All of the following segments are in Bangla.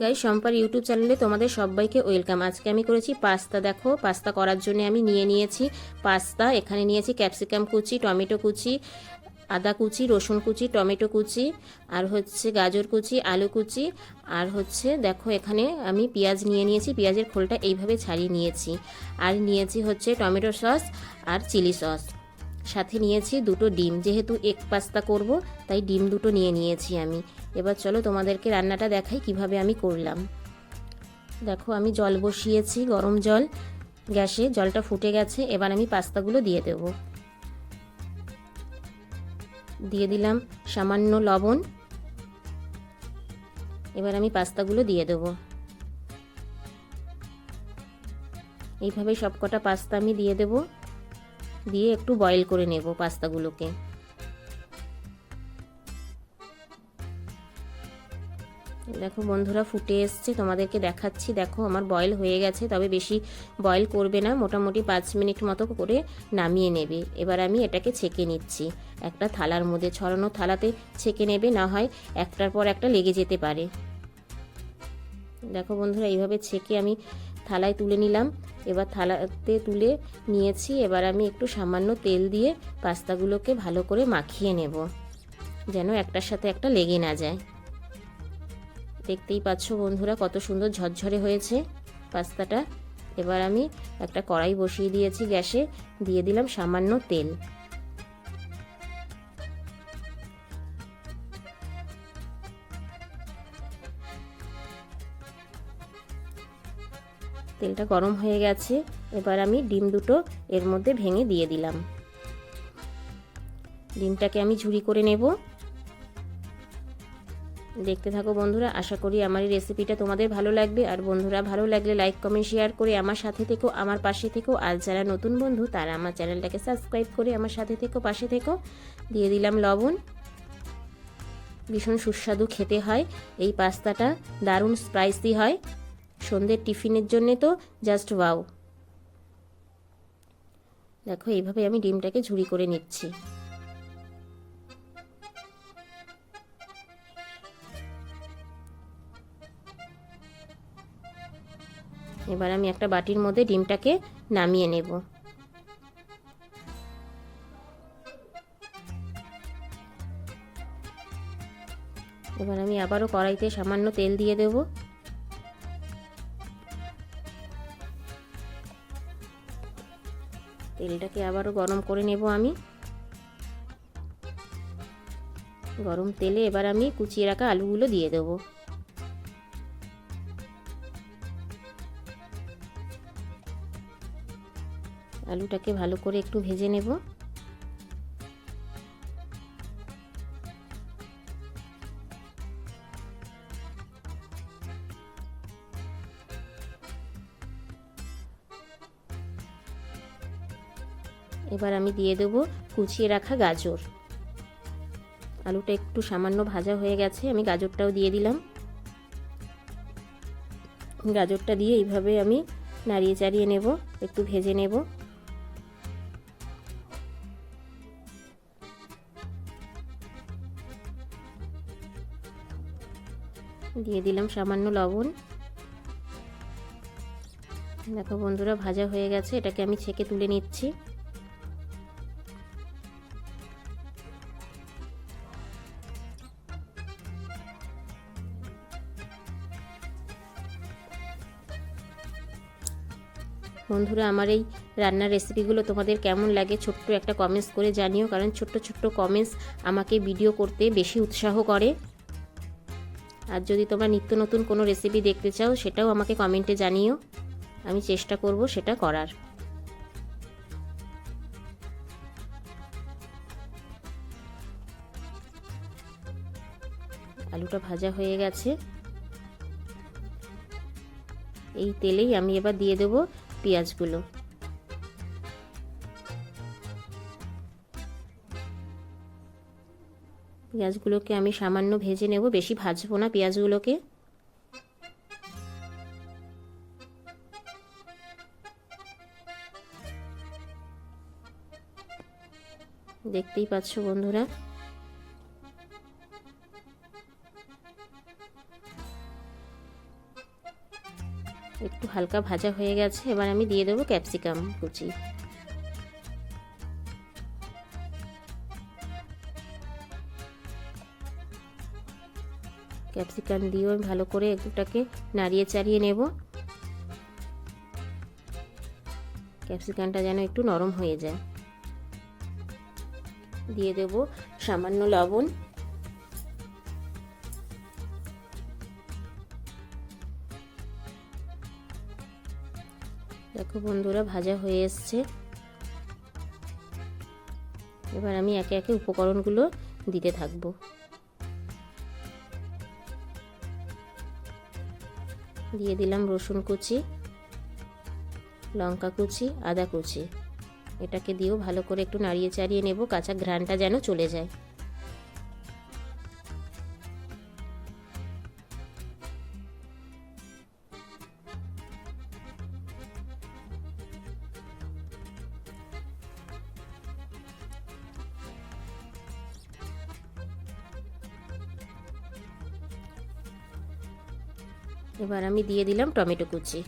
গাই সম্পার ইউটিউব চ্যানেলে তোমাদের সবাইকে ওয়েলকাম। আজকে আমি করেছি পাস্তা, দেখো। পাস্তা করার জন্য আমি নিয়ে নিয়েছি পাস্তা। এখানে নিয়েছি ক্যাপসিকাম কুচি, টমেটো কুচি, আদা কুচি, রসুন কুচি, টমেটো কুচি, আর হচ্ছে গাজর কুচি, আলু কুচি, আর হচ্ছে দেখো, এখানে আমি পেঁয়াজ নিয়ে নিয়েছি। পেঁয়াজের খোলটা এইভাবে ছাড়িয়ে নিয়েছি। আর নিয়েছি হচ্ছে টমেটো সস আর চিলি সস। সাথে নিয়েছি দুটো ডিম। যেহেতু এক পাস্তা করব, তাই ডিম দুটো নিয়ে নিয়েছি আমি। এবার চলো তোমাদেরকে রান্নাটা দেখাই কীভাবে আমি করলাম। দেখো, আমি জল বসিয়েছি, গরম জল। গ্যাসে জলটা ফুটে গেছে, এবার আমি পাস্তাগুলো দিয়ে দেব। দিয়ে দিলাম সামান্য লবণ। এবার আমি পাস্তাগুলো দিয়ে দেব। এইভাবে সবকটা পাস্তা আমি দিয়ে দেবো। দিয়ে একটু বয়েল করে নেব পাস্তাগুলোকে। দেখো, বন্ধুরা ফুটে এসছে, তোমাদেরকে দেখাচ্ছি। দেখো, আমার বয়েল হয়ে গেছে, তবে বেশি বয়েল করবে না, মোটামুটি পাঁচ মিনিট মতো করে নামিয়ে নেবে। এবার আমি এটাকে ছেঁকে নিচ্ছি। একটা থালার মধ্যে, ছড়ানো থালাতে ছেঁকে নেবে, না হয় একটার পর একটা লেগে যেতে পারে। দেখো বন্ধুরা, এইভাবে ছেঁকে আমি থালায় তুলে নিলাম। এবার থালাতে তুলে নিয়েছি, এবার আমি একটু সামান্য তেল দিয়ে পাস্তাগুলোকে ভালো করে মাখিয়ে নেব, যেন একটার সাথে একটা লেগে না যায়। দেখতেই পাচ্ছ বন্ধুরা, কত সুন্দর ঝরঝরে হয়েছে পাস্তাটা। এবার আমি একটা কড়াই বসিয়ে দিয়েছি গ্যাসে, দিয়ে দিলাম সামান্য তেল। তেলটা গরম হয়ে গেছে, এবার আমি ডিম দুটো এর মধ্যে ভেঙে দিয়ে দিলাম। ডিমটাকে আমি ঝুরি করে নেব। দেখতে থাকো বন্ধুরা, আশা করি আমার এই রেসিপিটা তোমাদের ভালো লাগবে। আর বন্ধুরা, ভালো লাগলে লাইক কমেন্ট শেয়ার করে আমার সাথে থেকো, আমার পাশে থেকো। আর যারা নতুন বন্ধু, তারা আমার চ্যানেলটাকে সাবস্ক্রাইব করে আমার সাথে থেকো, পাশে থেকো। দিয়ে দিলাম লবণ। ভীষণ সুস্বাদু খেতে হয়। এই পাস্তাটা দারুণ স্পাইসি হয়। সন্ধ্যের টিফিনের জন্যে তো জাস্ট ওয়াও দেখো, এইভাবে আমি ডিমটাকে ঝুড়ি করে নিচ্ছি। এবার আমি একটা বাটির মধ্যে ডিমটাকে নামিয়ে নেব। এবার আমি আবারও কড়াইতে সামান্য তেল দিয়ে দেবো। তেলটাকে আবারও গরম করে নেব আমি। গরম তেলে এবার আমি কুচিয়ে রাখা আলুগুলো দিয়ে দেব। আলুটাকে ভালো করে একটু ভেজে নেব। এবার আমি দিয়ে দেবো কুচিয়ে রাখা গাজর। আলুটা একটু সামান্য ভাজা হয়ে গেছে, আমি গাজরটাও দিয়ে দিলাম। গাজরটা দিয়ে এইভাবে আমি নাড়িয়ে চাড়িয়ে নেব, একটু ভেজে নেব। দিয়ে দিলাম সামান্য লবণ। দেখো বন্ধুরা, ভাজা হয়ে গেছে, এটাকে আমি ছেঁকে তুলে নিচ্ছি। বন্ধুরা, আমার এই রান্নার রেসিপিগুলো তোমাদের কেমন লাগে ছোট্ট একটা কমেন্টস করে জানিও, কারণ ছোট্ট ছোট্ট কমেন্টস আমাকে ভিডিও করতে বেশি উৎসাহ করে। আর যদি তোমরা নিত্য নতুন কোনো রেসিপি দেখতে চাও, সেটাও আমাকে কমেন্টে জানিও। আমি চেষ্টা করব সেটা করার। আলুটা ভাজা হয়ে গেছে। এই তেলেই আমি এবার দিয়ে দেবো পেঁয়াজগুলো। পেঁয়াজগুলোকে আমি সামান্য ভেজে নেব, বেশি ভাজবো না পেঁয়াজগুলোকে। দেখতেই পাচ্ছ বন্ধুরা। একটু হালকা ভাজা হয়ে গেছে, এবার আমি দিয়ে দেবো ক্যাপসিকাম কুচি। ক্যাপসিকাম দিয়েও আমি ভালো করে একটুটাকে নাড়িয়ে চাড়িয়ে নেব। ক্যাপসিকামটা যেন একটু নরম হয়ে যায়। দিয়ে দেব সামান্য লবণ। দেখো বন্ধুরা, ভাজা হয়ে এসছে। এবার আমি একে একে উপকরণগুলো দিতে থাকব। দিয়ে দিলাম রসুন কুচি, লঙ্কা কুচি, আদা কুচি। এটাকে দিয়েও ভালো করে একটু নাড়িয়ে চাড়িয়ে নেব, কাঁচা ঘ্রানটা যেন চলে যায়। এবার আমি দিয়ে দিলাম টমেটো কুচি।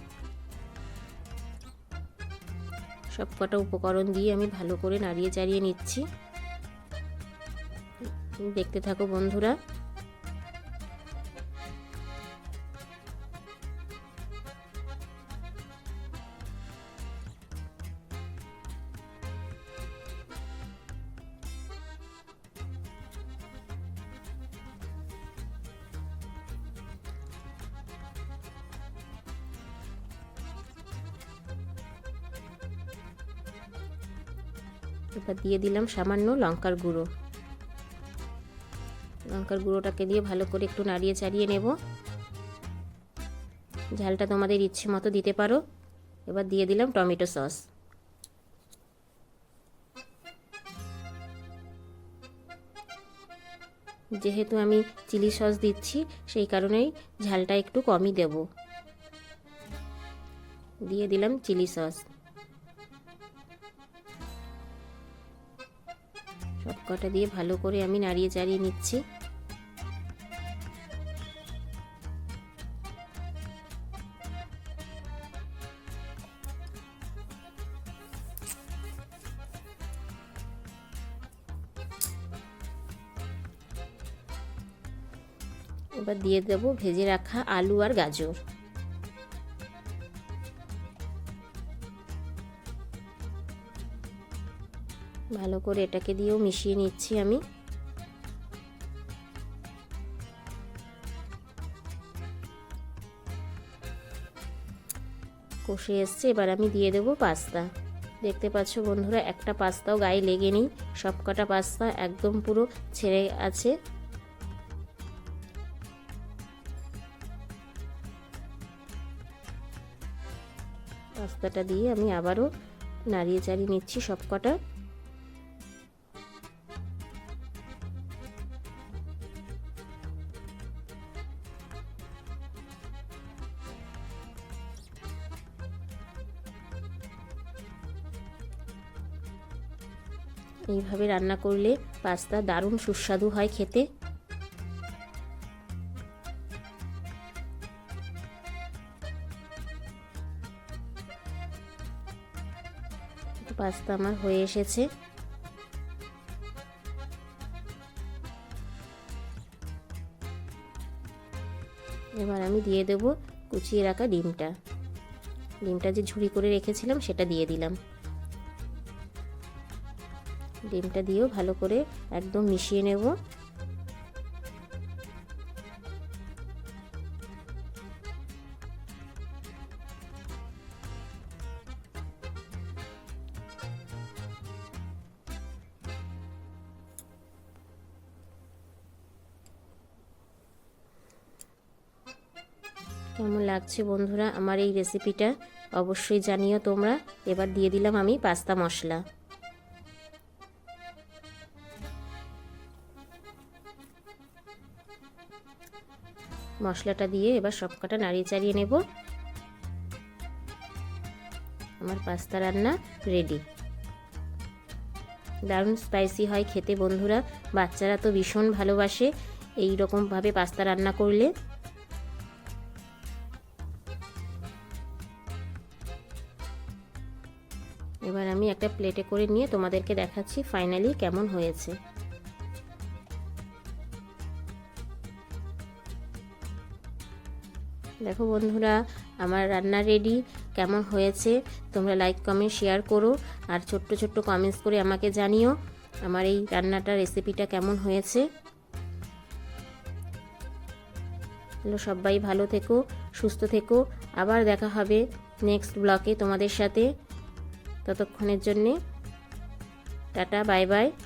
সব কটা উপকরণ দিয়ে আমি ভালো করে নাড়িয়ে চাড়িয়ে নিচ্ছি। দেখতে থাকো বন্ধুরা। এবার দিয়ে দিলাম সামান্য লঙ্কার গুঁড়ো। লঙ্কার গুঁড়োটাকে দিয়ে ভালো করে একটু নাড়িয়ে চাড়িয়ে নেব। ঝালটা তোমাদের ইচ্ছে মতো দিতে পারো। এবার দিয়ে দিলাম টমেটো সস। যেহেতু আমি চিলি সস দিচ্ছি, সেই কারণেই ঝালটা একটু কমই দেব। দিয়ে দিলাম চিলি সস। সব কটা দিয়ে ভালো করে আমি নাড়িয়ে চাড়িয়ে নিচ্ছি। এবার দিয়ে দেবো ভেজে রাখা আলু আর গাজর। ভালো করে এটাকে দিয়েও মিশিয়ে নিচ্ছি আমি। কষে এসছে, এবার আমি দিয়ে দেবো পাস্তা। দেখতে পাচ্ছ বন্ধুরা, একটা পাস্তাও গায়ে লেগে নেই সব কটা পাস্তা একদম পুরো ছেড়ে আছে। পাস্তাটা দিয়ে আমি আবারও নাড়িয়ে চাড়িয়ে নিচ্ছি সব এইভাবে রান্না করলে পাস্তা দারুণ সুস্বাদু হয় খেতে। পাস্তা আমার হয়ে এসেছে। এবার আমি দিয়ে দেব কুচিয়ে রাখা ডিমটা। ডিমটা যে ঝুড়ি করে রেখেছিলাম সেটা দিয়ে দিলাম। ডিমটা দিয়েও ভালো করে একদম মিশিয়ে নেব। কেমন লাগছে বন্ধুরা আমার এই রেসিপিটা অবশ্যই জানিও তোমরা। এবার দিয়ে দিলাম আমি পাস্তা মশলা। মশলাটা দিয়ে এবার সবকটা নাড়িয়ে চাড়িয়ে নেব। আমার পাস্তা রান্না রেডি দারুণ স্পাইসি হয় খেতে বন্ধুরা, বাচ্চারা তো ভীষণ ভালোবাসে এই রকমভাবে পাস্তা রান্না করলে। এবার আমি একটা প্লেটে করে নিয়ে তোমাদেরকে দেখাচ্ছি ফাইনালি কেমন হয়েছে। দেখো বন্ধুরা, আমার রান্না রেডি কেমন হয়েছে? তোমরা লাইক কমেন্ট শেয়ার করো আর ছোট্ট ছোট্ট কমেন্টস করে আমাকে জানিও আমার এই রান্নাটা রেসিপিটা কেমন হয়েছে। সবাই, ভালো থেকো, সুস্থ থেকো। আবার দেখা হবে নেক্সট ব্লকে তোমাদের সাথে। ততক্ষণের জন্যে টাটা বাই বাই